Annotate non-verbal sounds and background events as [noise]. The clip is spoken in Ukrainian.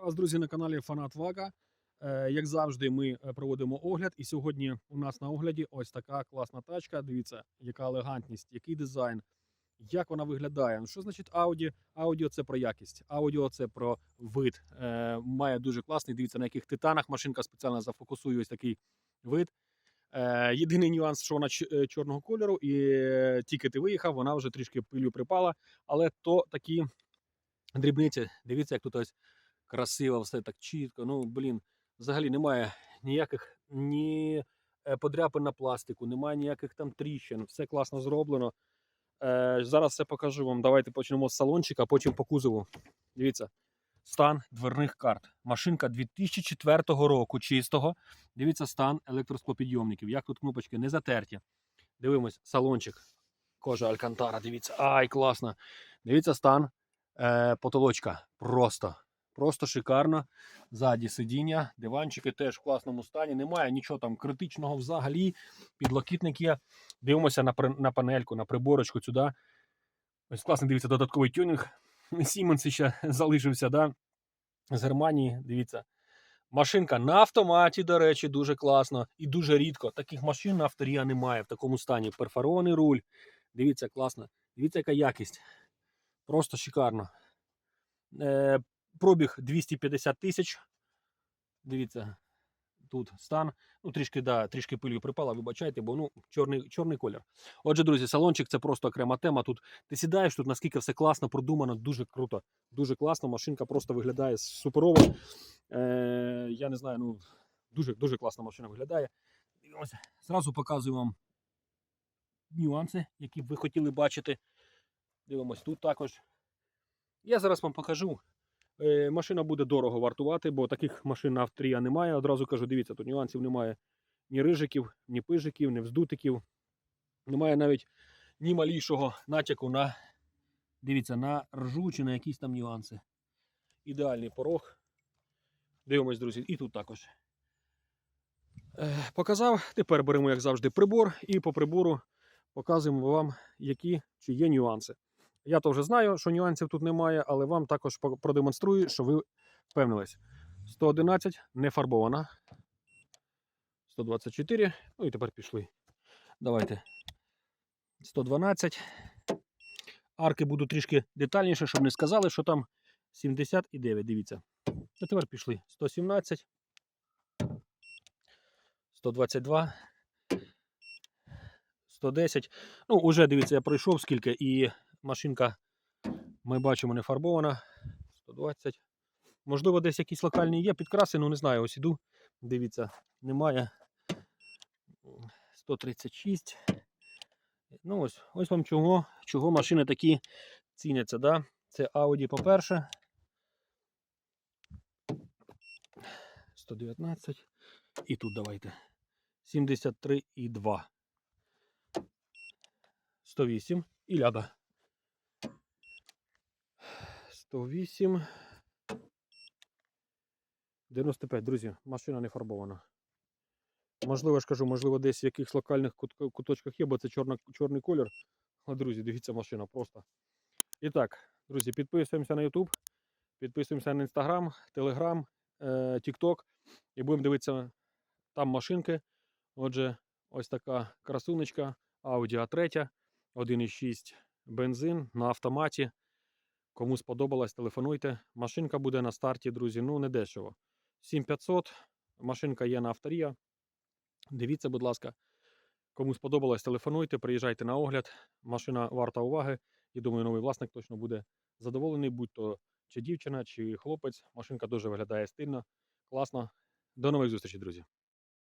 Вас, друзі, на каналі Фанат Вака. Е, Як завжди, ми е, проводимо огляд. І сьогодні у нас на огляді ось така класна тачка. Дивіться, яка елегантність, який дизайн, як вона виглядає. Ну, Що значить аудіо? Аудіо це про якість, аудіо це про вид. Е, Має дуже класний. Дивіться, на яких титанах машинка спеціально зафокусує ось такий вид. Е, Єдиний нюанс, що вона е, чорного кольору, і е, тільки ти виїхав, вона вже трішки пилю припала. Але то такі дрібниці. Дивіться, як тут ось красиво, все так чітко. Ну, блін, взагалі немає ніяких ні подряпин на пластику, немає ніяких там тріщин, все класно зроблено. Зараз все покажу вам. Давайте почнемо з салончика, а потім по кузову. Дивіться, стан дверних карт. Машинка 2004 року чистого. Дивіться стан електросклопідйомників. Як тут кнопочки не затерті. Дивимось, салончик. Кожа Алькантара, дивіться. Ай, класно. Дивіться стан е, потолочка. Просто. Просто шикарно. Ззаді сидіння, диванчики теж в класному стані. Немає нічого там критичного взагалі. Підлокітник є. Дивимося на, на панельку, на приборочку сюди. Ось класно дивіться, додатковий тюнінг. Сіменс ще [laughs] залишився, да? з Германії. Дивіться. Машинка на автоматі, до речі, дуже класно і дуже рідко. Таких машин на авторія немає в такому стані. Перфорований руль. Дивіться, класно. Дивіться, яка якість. Просто шикарно. Е, пробіг 250 тисяч. Дивіться, тут стан. Ну, трішки, да, трішки пилю припала, вибачайте, бо ну, чорний, чорний колір. Отже, друзі, салончик це просто окрема тема. Тут ти сідаєш, тут наскільки все класно, продумано, дуже круто. Дуже класно. Машинка просто виглядає суперово. Е, я не знаю, ну дуже, дуже класна машина виглядає. Дивимося. Зразу показую вам нюанси, які б ви хотіли бачити. Дивимось тут також. Я зараз вам покажу. Е, машина буде дорого вартувати, бо таких машин на авторія немає. Одразу кажу, дивіться, тут нюансів немає ні рижиків, ні пижиків, ні вздутиків. Немає навіть ні малішого натяку на, дивіться, на ржу чи на якісь там нюанси. Ідеальний порог. Дивимось, друзі, і тут також. Е, показав. Тепер беремо, як завжди, прибор, і по прибору показуємо вам, які чи є нюанси. Я то вже знаю, що нюансів тут немає, але вам також продемонструю, що ви впевнились. 111 не фарбована. 124. Ну і тепер пішли. Давайте. 112. Арки буду трішки детальніше, щоб не сказали, що там 79. Дивіться. А тепер пішли. 117. 122. 110. Ну, уже дивіться, я пройшов скільки, і машинка, ми бачимо, не фарбована. 120. Можливо, десь якісь локальні є підкраси, ну не знаю. Ось іду. Дивіться, немає. 136. Ну, ось, ось вам чого, чого машини такі ціняться. Да? Це Audi, по-перше. 119. І тут давайте. 73,2. 108 і ляда. 108. 95, друзі, машина не фарбована. Можливо, я ж кажу, можливо, десь в якихось локальних куточках є, бо це чорна, чорний колір. А, друзі, дивіться, машина просто. І так, друзі, підписуємося на YouTube, підписуємося на Instagram, Telegram, е, TikTok і будемо дивитися там машинки. Отже, ось така красунечка Audi A3, 1,6 бензин на автоматі. Кому сподобалось, телефонуйте. Машинка буде на старті, друзі. Ну, не дешево. 7500. Машинка є на авторія. Дивіться, будь ласка. Кому сподобалось, телефонуйте, приїжджайте на огляд. Машина варта уваги. І думаю, новий власник точно буде задоволений, будь то чи дівчина, чи хлопець. Машинка дуже виглядає стильно, класно. До нових зустрічей, друзі.